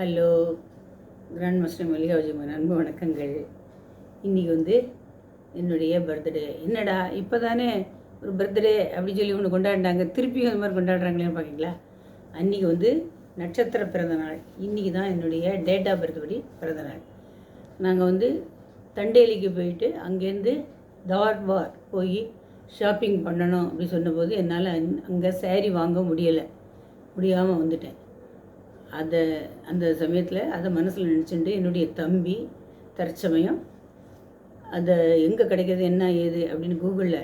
Hello. Grand master மல்லிகார்ஜுமன் அன்பு வணக்கங்கள். இன்றைக்கி வந்து என்னுடைய பர்த்டே. என்னடா இப்போ தானே ஒரு பர்த்டே அப்படி சொல்லி ஒன்று கொண்டாடினாங்க. திருப்பியும் அது மாதிரி கொண்டாடுறாங்களேன்னு பார்க்கீங்களா அன்றைக்கி வந்து நட்சத்திர பிறந்தநாள் இன்றைக்கி தான் என்னுடைய டேட் ஆஃப் பர்த் படி பிறந்தநாள் நாங்கள் வந்து தண்டேலிக்கு போயிட்டு அங்கேருந்து தார்வார் போய் ஷாப்பிங் பண்ணணும் அப்படி சொன்னபோது என்னால் அங்கே சேரீ வாங்க முடியலை. முடியாமல் வந்துட்டேன். அதை அந்த சமயத்தில் அதை மனசில் நினச்சிட்டு என்னுடைய தம்பி தற்சமயம் அதை எங்கே கிடைக்கிறது என்ன ஏது அப்படின்னு கூகுளில்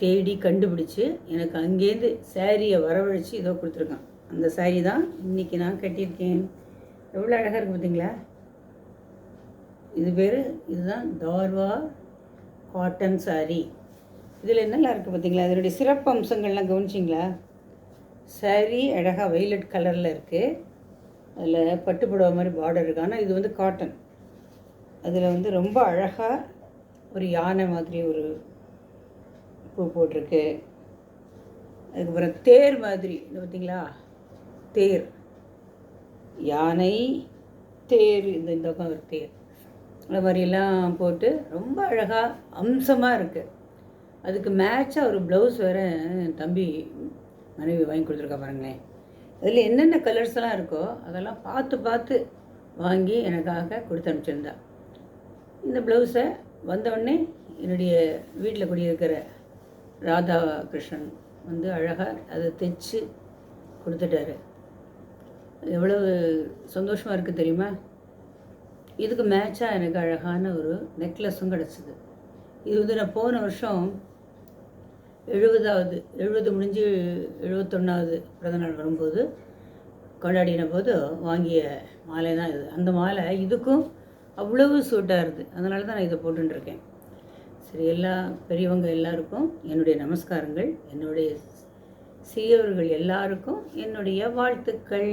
தேடி கண்டுபிடிச்சி எனக்கு அங்கேருந்து சாரியை வரவழைச்சி இதோ கொடுத்துருக்கான். அந்த சாரி தான் இன்றைக்கி நான் கட்டியிருக்கேன். எவ்வளோ அழகாக இருக்குது பார்த்தீங்களா இது பேர் இதுதான் தார்வா காட்டன் சாரி இதில் என்னெல்லாம் இருக்குது பார்த்தீங்களா இதனுடைய சிறப்பு அம்சங்கள்லாம் கவனிச்சிங்களா? சேரீ அழகாக வைலட் கலரில் இருக்குது அதில் பட்டு புடவை மாதிரி பார்டர் இருக்குது ஆனால் இது வந்து காட்டன் அதில் வந்து ரொம்ப அழகாக ஒரு யானை மாதிரி ஒரு பூ போட்டிருக்கு. அதுக்கப்புறம் தேர் மாதிரி. இது பார்த்தீங்களா தேர். யானை தேர். இந்த இந்த பக்கம் ஒரு தேர். அந்த மாதிரியெல்லாம் போட்டு ரொம்ப அழகாக அம்சமாக இருக்குது அதுக்கு மேட்சாக ஒரு ப்ளவுஸ் வேறு தம்பி மனைவி வாங்கி கொடுத்துருக்கா பாருங்களேன். அதில் என்னென்ன கலர்ஸ் எல்லாம் இருக்கோ அதெல்லாம் பார்த்து பார்த்து வாங்கி எனக்காக கொடுத்து அனுப்பிச்சிருந்தா. இந்த ப்ளவுஸை வந்தவுடனே என்னுடைய வீட்டில் குடியிருக்கிற ராதா கிருஷ்ணன் வந்து அழகாக அதை தைச்சு கொடுத்துட்டாரு. எவ்வளவு சந்தோஷமாக இருக்குது தெரியுமா? இதுக்கு மேட்சாக எனக்கு அழகான ஒரு நெக்லஸும் கிடச்சிது. இது வந்து நான் போன வருஷம் எழுபதாவது எழுபது முடிஞ்சு எழுபத்தொன்னாவது பிறந்தநாள் வரும்போது கொண்டாடின போது வாங்கிய மாலை தான் இது. அந்த மாலை இதுக்கும் அவ்வளவு சூட்டாக இருக்குது அதனால தான் நான் இதை போட்டுருக்கேன் சரி எல்லா பெரியவங்க எல்லாருக்கும் என்னுடைய நமஸ்காரங்கள். என்னுடைய சிறியவர்கள் எல்லாருக்கும் என்னுடைய வாழ்த்துக்கள்.